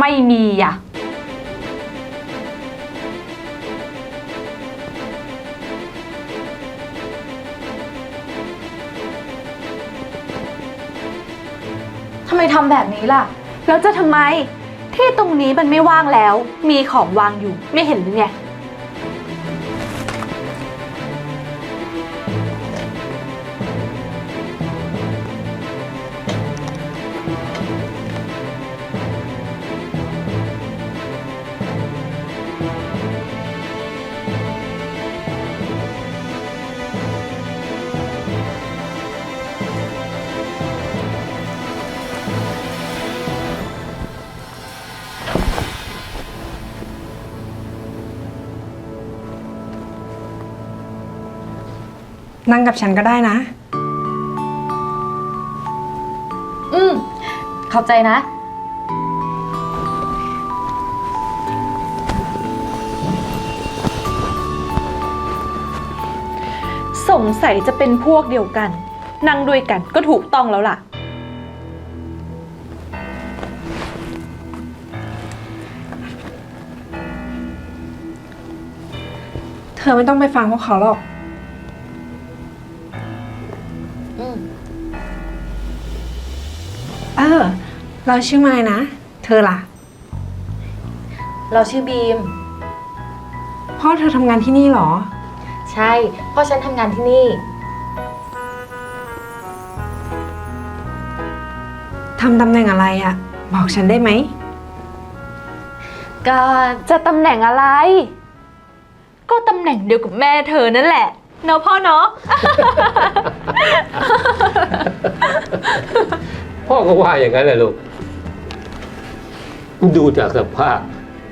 ไม่มีอะ ทำไมทำแบบนี้ล่ะ แล้วจะทำไม ที่ตรงนี้มันไม่ว่างแล้ว มีของวางอยู่ ไม่เห็นหรือไง นั่งกับฉันก็ได้นะ อืมขอบใจนะ สงสัยจะเป็นพวกเดียวกัน นั่งด้วยกันก็ถูกต้องแล้วล่ะ เธอไม่ต้องไปฟังพวกเขาหรอก เราชื่อไม้นะ เธอล่ะ เราชื่อบีม พ่อเธอทำงานที่นี่เหรอ ใช่พ่อฉันทำงานที่นี่ ทำตำแหน่งอะไรอะบอกฉันได้ไหม ก็จะตำแหน่งอะไร ก็ตำแหน่งเดียวกับแม่เธอนั่นแหละเนาะพ่อเนาะ พ่อก็ว่าอย่างนั้นแหละลูก ดูจากสภาพ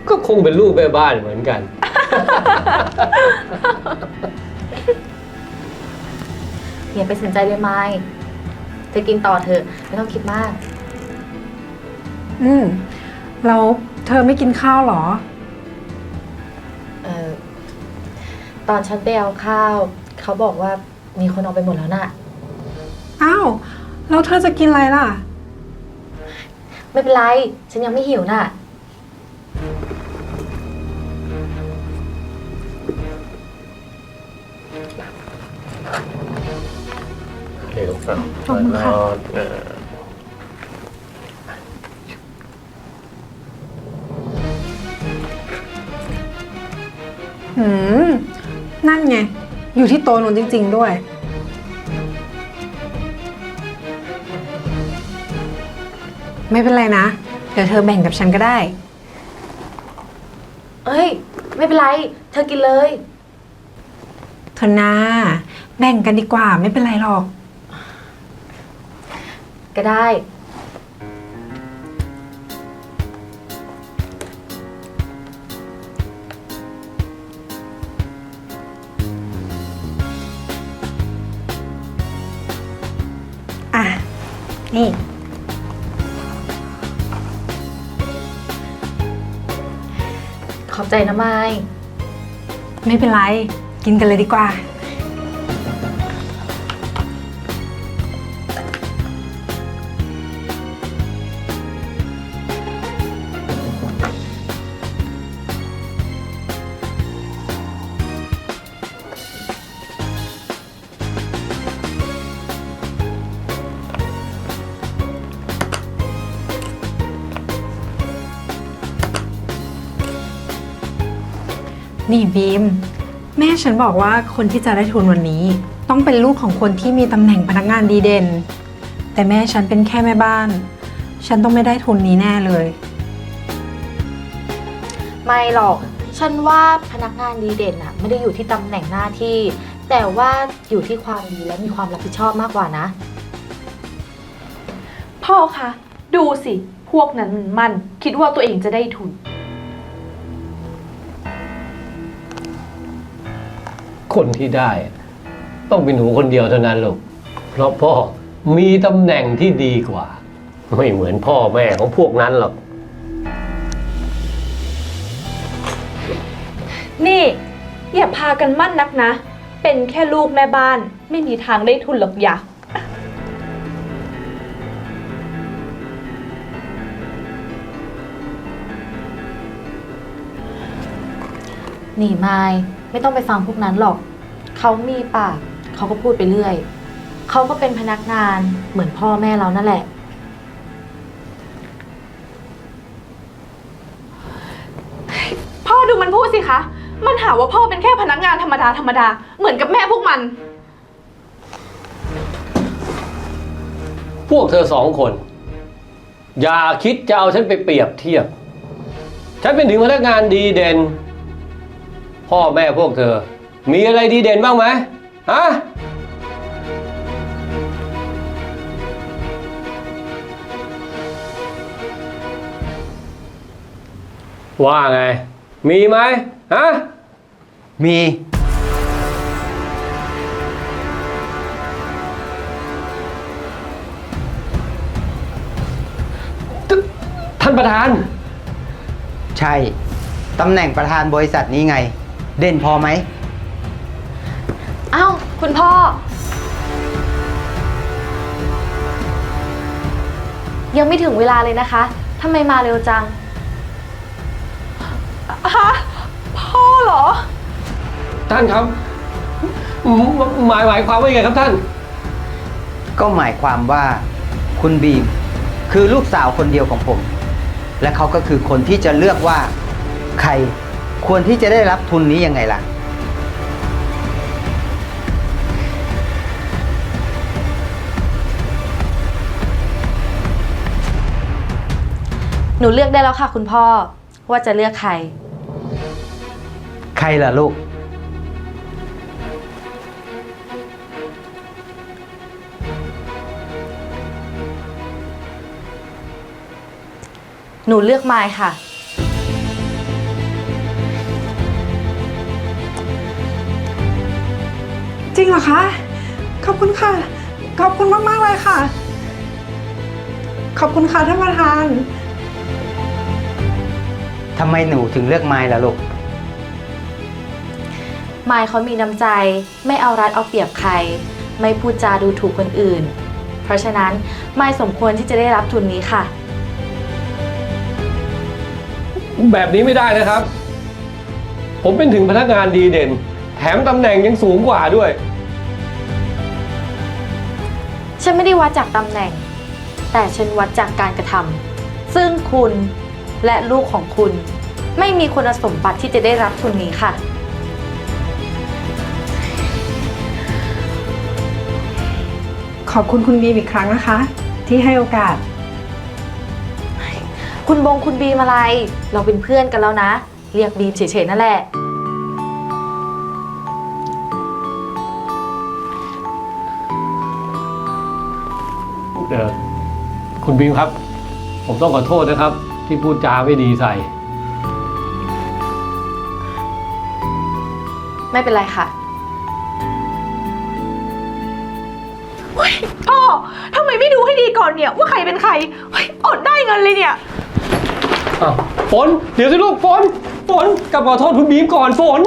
ก็คงเป็นลูกแม่บ้านเหมือนกัน อย่าไปสนใจเลยไม้เธอกินต่อเถอะไม่ต้องคิดมาก อืมแล้วเธอไม่กินข้าวเหรอ เออตอนฉันไปเอาข้าว เขาบอกว่ามีคนเอาไปหมดแล้วน่ะ อ้าว แล้วเธอจะกินอะไรล่ะ ไม่เป็นไร ฉันยังไม่หิวน่ะเดี๋ยวครับขอบคุณค่ะ เอ่อหืม นั่นไง อยู่ที่โต๊ะนู้นจริง ๆ ด้วย ไม่เป็นไรนะ เดี๋ยวเธอแบ่งกับฉันก็ได้ เอ้ย ไม่เป็นไร เธอกินเลย เธอนาแบ่งกันดีกว่าไม่เป็นไรหรอก ก็ได้ ใจนะไม้ไม่เป็นไร กินกันเลยดีกว่า นี่บีม แม่ฉันบอกว่าคนที่จะได้ทุนวันนี้ ต้องเป็นลูกของคนที่มีตำแหน่งพนักงานดีเด่น แต่แม่ฉันเป็นแค่แม่บ้าน ฉันต้องไม่ได้ทุนนี้แน่เลย ไม่หรอก ฉันว่าพนักงานดีเด่นอะไม่ได้อยู่ที่ตำแหน่งหน้าที่ แต่ว่าอยู่ที่ความดีและมีความรับผิดชอบมากกว่านะ พ่อคะ ดูสิ พวกนั้นมันมันคิดว่าตัวเองจะได้ทุน คนที่ได้ ต้องเป็นหนูคนเดียวเท่านั้นลูก เพราะพ่อมีตำแหน่งที่ดีกว่า ไม่เหมือนพ่อแม่ของพวกนั้นหรอก นี่อย่าพากันมั่นนักนะ เป็นแค่ลูกแม่บ้าน ไม่มีทางได้ทุนหรอกอย่านีไม่ ไม่ต้องไปฟังพวกนั้นหรอก เขามีปาก เขาก็พูดไปเรื่อย เขาก็เป็นพนักงานเหมือนพ่อแม่เรานั่นแหละ พ่อดูมันพูดสิคะ มันหาว่าพ่อเป็นแค่พนักงานธรรมดาธรรมดา เหมือนกับแม่พวกมัน พวกเธอสองคน อย่าคิดจะเอาฉันไปเปรียบเทียบ ฉันเป็นถึงพนักงานดีเด่น พ่อแม่พวกเธอ มีอะไรดีเด่นบ้างไหมฮะว่าไง มีไหมฮะ มี ท่านประธาน ใช่ ตำแหน่งประธานบริษัทนี้ไง เด่นพอไหมอ้าวคุณพ่อ ยังไม่ถึงเวลาเลยนะคะทำไมมาเร็วจัง ฮะพ่อเหรอ ท่านครับหมายหมายความว่ายังไงครับท่าน ก็หมายความว่าคุณบีมคือลูกสาวคนเดียวของผม และเขาก็คือคนที่จะเลือกว่า ใคร ควรที่จะได้รับทุนนี้ยังไงล่ะ หนูเลือกได้แล้วค่ะ คุณพ่อว่าจะเลือกใคร ใครล่ะลูก หนูเลือกไมค์ค่ะ ริงเหรอคะ ขอบคุณค่ะ ขอบคุณมาก ๆ เลยค่ะ ขอบคุณค่ะท่านประธาน ทำไมหนูถึงเลือกไม้ล่ะลูกไมค์เขามีน้ำใจ ไม่เอารัดเอาเปรียบใคร ไม่พูดจาดูถูกคนอื่น เพราะฉะนั้นไมค์สมควรที่จะได้รับทุนนี้ค่ะ แบบนี้ไม่ได้นะครับ ผมเป็นถึงพนักงานดีเด่น แถมตำแหน่งยังสูงกว่าด้วย ฉันไม่ได้วัดจากตำแหน่ง แต่ฉันวัดจากการกระทำซึ่งคุณและลูกของคุณ ไม่มีคุณสมบัติที่จะได้รับทุนนี้ค่ะ ขอบคุณคุณบีมอีกครั้งนะคะ ที่ให้โอกาส คุณบงคุณบีมอะไร เราเป็นเพื่อนกันแล้วนะ เรียกบีมเฉยๆนั่นแหละ คุณบีมครับ ผมต้องขอโทษนะครับ ที่พูดจาไม่ดีใส่ ไม่เป็นไรค่ะพ่อทำไมไม่ดูให้ดีก่อนเนี่ย ว่าใครเป็นใครเฮ้ยอดได้เงินเลยเนี่ย อ้าวฝน เดี๋ยวสิลูกฝน ฝนกลับขอโทษคุณบีมก่อนฝน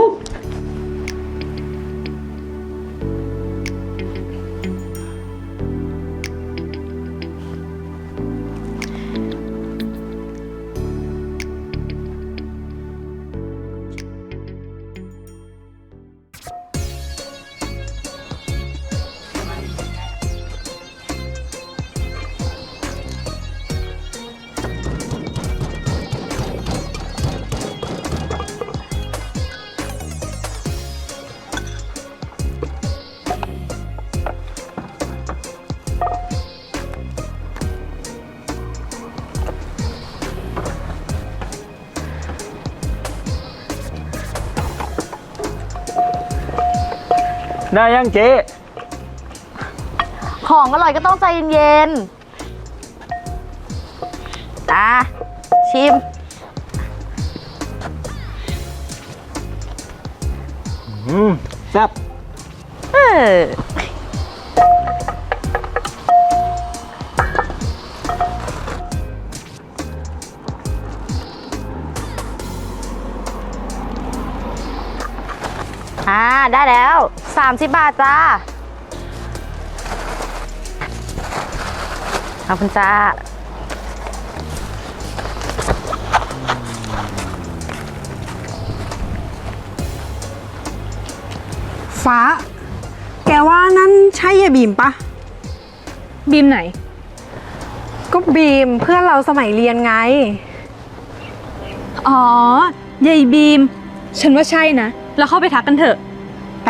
ได้ยังเจ๊ของอร่อยก็ต้องใจเย็นๆอะชิม อ่าได้แล้ว 30 บาทจ้าขอบคุณจ้าอฟ้า แกว่านั่นใช่ยายบีมปะ บีมไหน ก็บีมเพื่อนเราสมัยเรียนไง อ๋อยายบีม ฉันว่าใช่นะ แล้วเข้าไปทักกันเถอะ ไป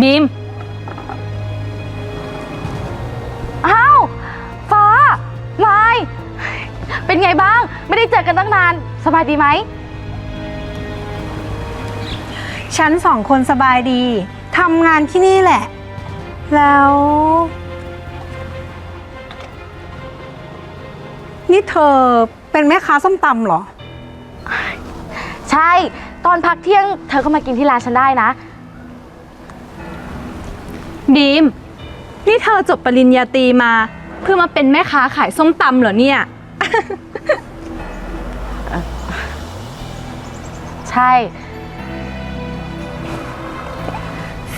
บีม อ้าว ฟ้าไมาย เป็นไงบ้าง ไม่ได้เจอกันตั้งนาน สบายดีไหม ฉันสองคนสบายดี ทำงานที่นี่แหละ แล้ว นี่เธอ เป็นแม่ค้าส้มตำเหรอ ใช่ ตอนพักเที่ยงเธอก็มากินที่ร้านฉันได้นะบีม นี่เธอจบปริญญาตรีมา เพื่อมาเป็นแม่ค้าขายส้มตำเหรอเนี่ย ใช่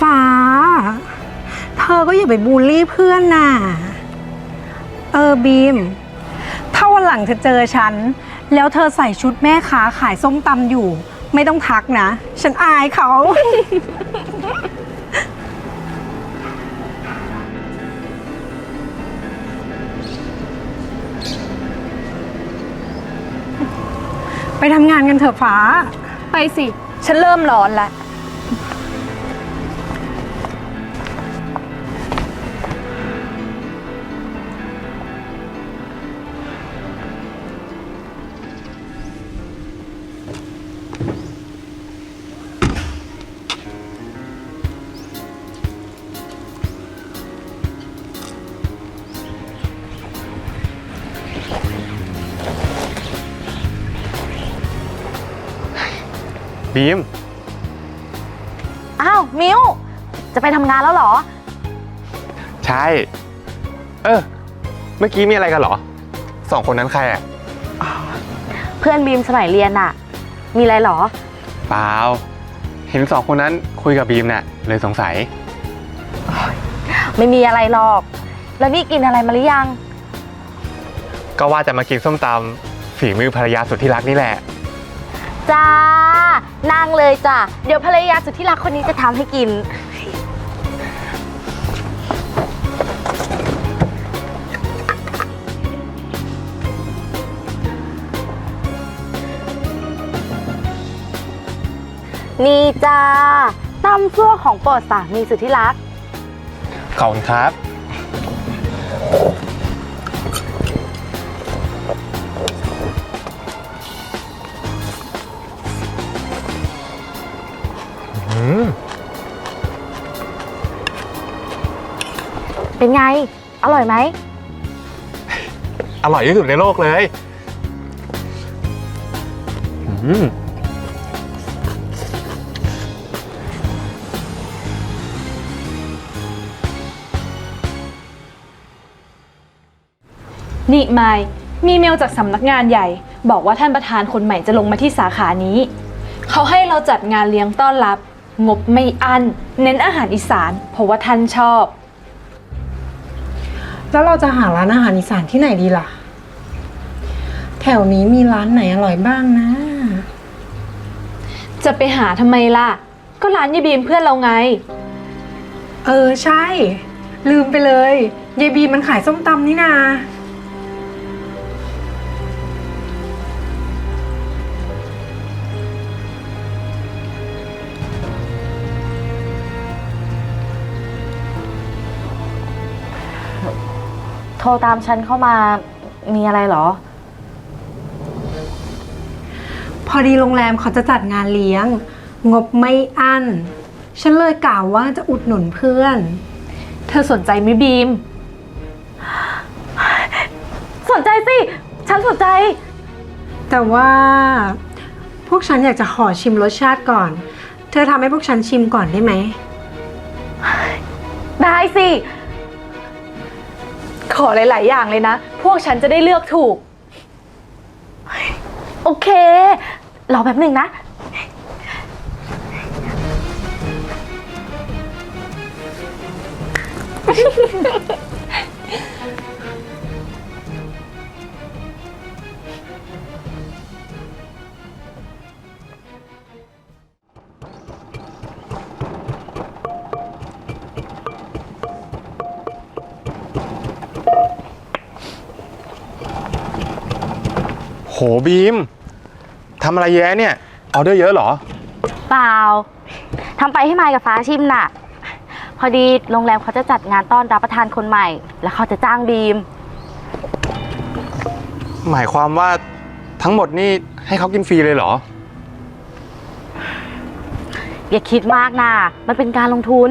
ฟ้า เธอก็อย่าไปบูลลี่เพื่อนน่ะ เออบีมถ้า วันหลังเธอเจอฉัน แล้วเธอใส่ชุดแม่ค้าขายส้มตำอยู่ ไม่ต้องทักนะ ฉันอายเขา ไปทำงานกันเถอะฟ้า ไปสิ ฉันเริ่มร้อนแล้ว บีม อ้าว มิว จะไปทำงานแล้วเหรอ ใช่ เออ เมื่อกี้มีอะไรกันเหรอ สองคนนั้นใครอะเพื่อนบีมสมัยเรียนน่ะมีอะไรเหรอ เปล่า เห็นสองคนนั้นคุยกับบีมน่ะ เลยสงสัย ไม่มีอะไรหรอก แล้วนี่กินอะไรมาหรือยัง ก็ว่าจะมากินส้มตำฝีมือภรรยาสุดที่รักนี่แหละ จ้า นั่งเลยจ้ะ เดี๋ยวภรรยาสุดที่รักคนนี้จะทำให้กิน นี่จ้าตำซั่วของโปรดสามีสุดที่รัก ขอบคุณครับ เป็นไง อร่อยไหม อร่อยที่สุดในโลกเลยอืมนี่ไมายมีเมลจากสำนักงานใหญ่ บอกว่าท่านประธานคนใหม่จะลงมาที่สาขานี้ เขาให้เราจัดงานเลี้ยงต้อนรับ งบไม่อันเน้นอาหารอีสาน เพราะว่าท่านชอบ แล้วเราจะหาร้านอาหารอีสานที่ไหนดีล่ะ แถวนี้มีร้านไหนอร่อยบ้างนะ จะไปหาทำไมล่ะ ก็ร้านยายบีมเพื่อนเราไง เออใช่ ลืมไปเลยยายบีมันขายส้มตำนี่นา โทรตามฉันเข้ามามีอะไรเหรอ พอดีโรงแรมเขาจะจัดงานเลี้ยง งบไม่อั้น ฉันเลยกล่าวว่าจะอุดหนุนเพื่อน เธอสนใจไหมบีม สนใจสิ ฉันสนใจ แต่ว่าพวกฉันอยากจะขอชิมรสชาติก่อน เธอทำให้พวกฉันชิมก่อนได้ไหม ได้สิ ขอหลาย ๆ อย่างเลยนะ พวกฉันจะได้เลือกถูก โอเค รอแป๊บหนึ่งนะโหบีมทำอะไรแย้เนี่ยออเดอร์เยอะเหรอ เปล่าทำไปให้มายกับฟ้าชิมน่ะ พอดีโรงแรมเขาจะจัดงานต้อนรับประธานคนใหม่ แล้วเขาจะจ้างบีม หมายความว่าทั้งหมดนี่ให้เขากินฟรีเลยเหรอ อย่าคิดมากนะมันเป็นการลงทุน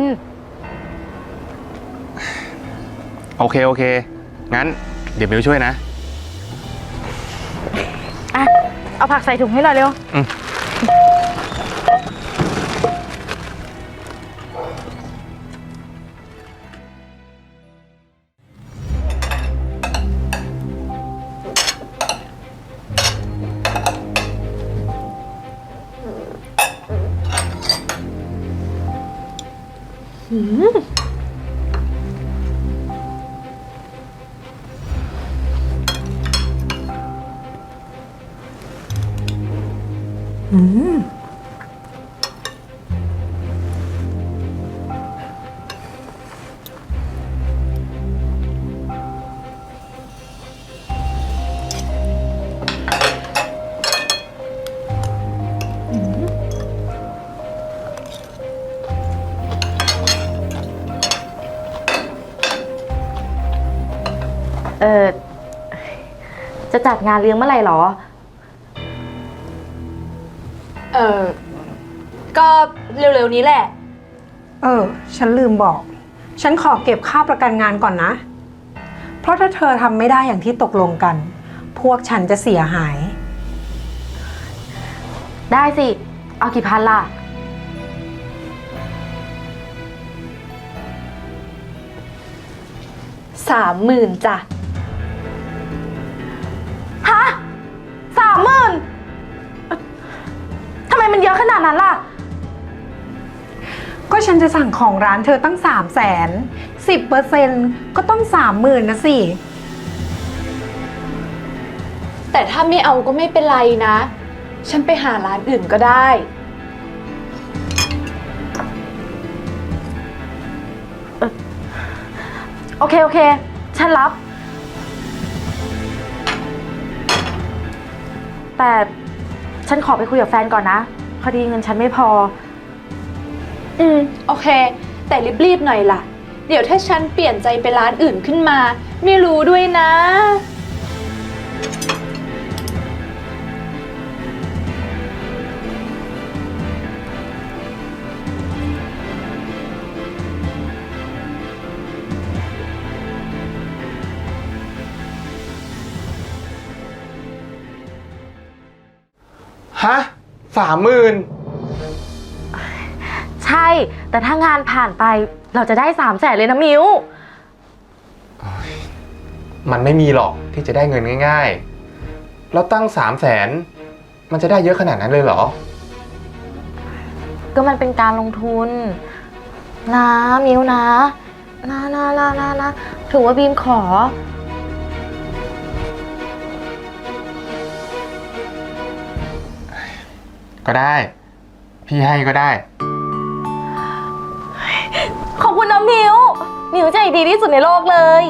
โอเคโอเค งั้นเดี๋ยวมิวช่วยนะอะ เอาผักใส่ถุงให้เราเร็วอืม จะจัดงานเลี้ยงเมื่อไหร่หรอ เออ ก็เร็วๆนี้แหละ เออ ฉันลืมบอก ฉันขอเก็บค่าประกันงานก่อนนะ เพราะถ้าเธอทำไม่ได้อย่างที่ตกลงกัน พวกฉันจะเสียหาย ได้สิ เอากี่พันล่ะ สามหมื่นจ้ะ นเยอะขนาดนั้นล่ะ ก็ฉันจะสั่งของร้านเธอตั้ง3 0 0แสนสิบเปอร์เซ็นก็ต้องสามหมื่นนะสิ แต่ถ้าไม่เอาก็ไม่เป็นไรนะ ฉันไปหาร้านอื่นก็ได้ โอเค โอเค ฉันรับ แต่ฉันขอไปคุยกับแฟนก่อนนะ พอดีเงินฉันไม่พอ อืม โอเค แต่รีบๆหน่อยล่ะ เดี๋ยวถ้าฉันเปลี่ยนใจไปร้านอื่นขึ้นมา ไม่รู้ด้วยนะ สามหมื่นใช่ แต่ถ้างานผ่านไปเราจะได้สามแสนเลยนะมิวมันไม่มีหรอกที่จะได้เงินง่าย ๆ แล้วตั้งสามแสนมันจะได้เยอะขนาดนั้นเลยเหรอ ก็มันเป็นการลงทุน นะมิวนะนะนะนะนะนะถือว่าบีมขอ ก็ได้ พี่ให้ก็ได้ ขอบคุณนะมิวมิวใจดีที่สุดในโลกเลย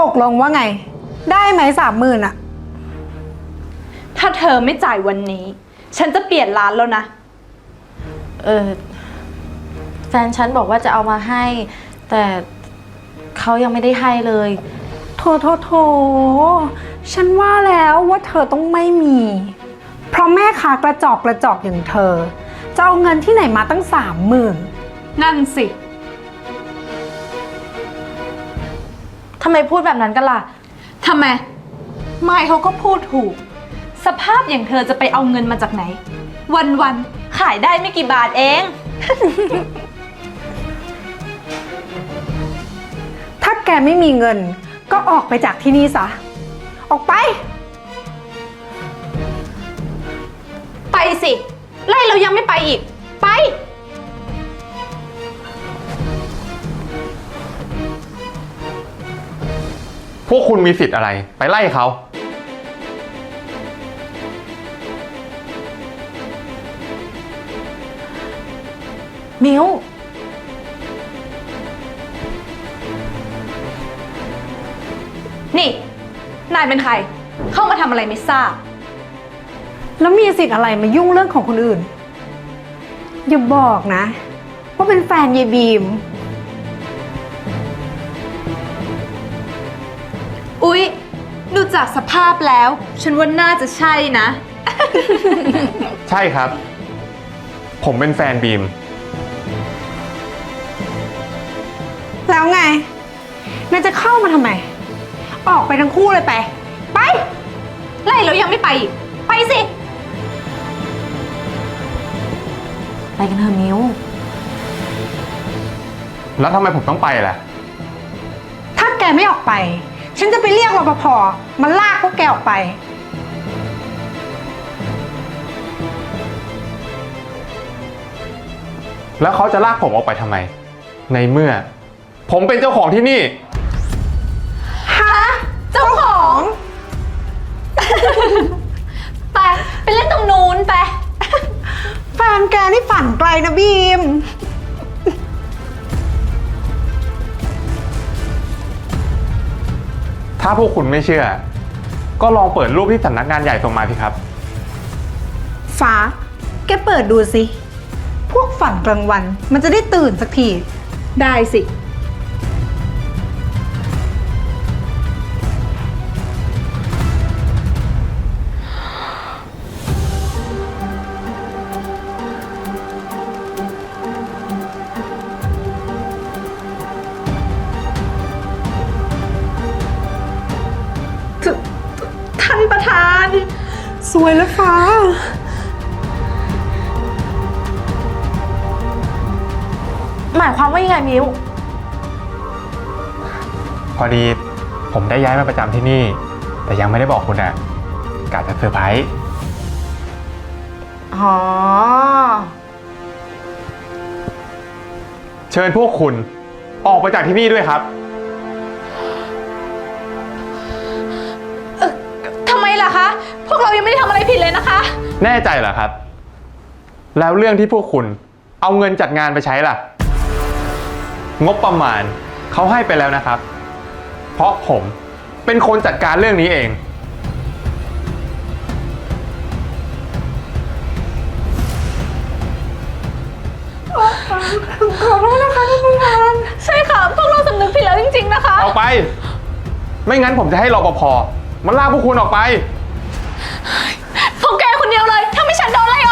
ตกลงว่าไง ได้ไหมสามหมื่นอะถ้าเธอไม่จ่ายวันนี้ ฉันจะเปลี่ยนร้านแล้วนะ เออแฟนฉันบอกว่าจะเอามาให้ แต่เขายังไม่ได้ให้เลย โถโถโถฉันว่าแล้วว่าเธอต้องไม่มี เพราะแม่ค้ากระจอกกระจอกอย่างเธอ จะเอาเงินที่ไหนมาตั้งสามหมื่นนั่นสิ ทำไมพูดแบบนั้นกันล่ะ ทำไม ไม่เขาก็พูดถูก สภาพอย่างเธอจะไปเอาเงินมาจากไหน วันๆ ขายได้ไม่กี่บาทเอง ถ้าแกไม่มีเงิน ก็ออกไปจากที่นี่ซะ ออกไป ไปสิ ไล่เรายังไม่ไปอีก ไป พวกคุณมีสิทธิ์อะไร ไปไล่เขา มิวนี่ นายเป็นใคร เข้ามาทำอะไรไม่ทราบ แล้วมีสิทธิ์อะไรมายุ่งเรื่องของคนอื่น อย่าบอกนะ ว่าเป็นแฟนยายบีม อุ๊ย ดูจากสภาพแล้ว ฉันว่าน่าจะใช่นะ ใช่ครับ ผมเป็นแฟนบีม นายจะเข้ามาทำไม ออกไปทั้งคู่เลยไป ไป ไล่แล้วยังไม่ไปอีกไปสิ ไปกันเถอะมิวแล้วทำไมผมต้องไปล่ะ ถ้าแกไม่ออกไป ฉันจะไปเรียกรปภมาลากพวกแกออกไป แล้วเขาจะลากผมออกไปทำไม ในเมื่อ ผมเป็นเจ้าของที่นี่ ไป ไปเล่นตรงนู้นไป แฟนแกนี่ฝันไกลนะบีม ถ้าพวกคุณไม่เชื่อ ก็ลองเปิดรูปที่สำนักงานใหญ่ส่งมาสิครับ ฟ้า แกเปิดดูสิ พวกฝันกลางวันมันจะได้ตื่นสักที ได้สิ สวยแล้วฟ้า หมายความว่ายังไงมิวพอดีผมได้ย้ายมาประจำที่นี่ แต่ยังไม่ได้บอกคุณอะกะจะเซอร์ไพรส์อ๋อ เชิญพวกคุณออกไปจากที่นี่ด้วยครับ วกเรายังไม่ได้ทำอะไรผิดเลยนะคะ แน่ใจเหรอครับ แล้วเรื่องที่พวกคุณเอาเงินจัดงานไปใช้ล่ะ งบประมาณเขาให้ไปแล้วนะครับ เพราะผมเป็นคนจัดการเรื่องนี้เองใช่ค่ะ พวกเราสำนึกผิดแล้วจริงๆนะคะ ออกไป ไม่งั้นผมจะให้รปภมันลากพวกคุณออกไป พวกแกคนเดียวเลยถ้าไม่ฉันโดนไล่ออก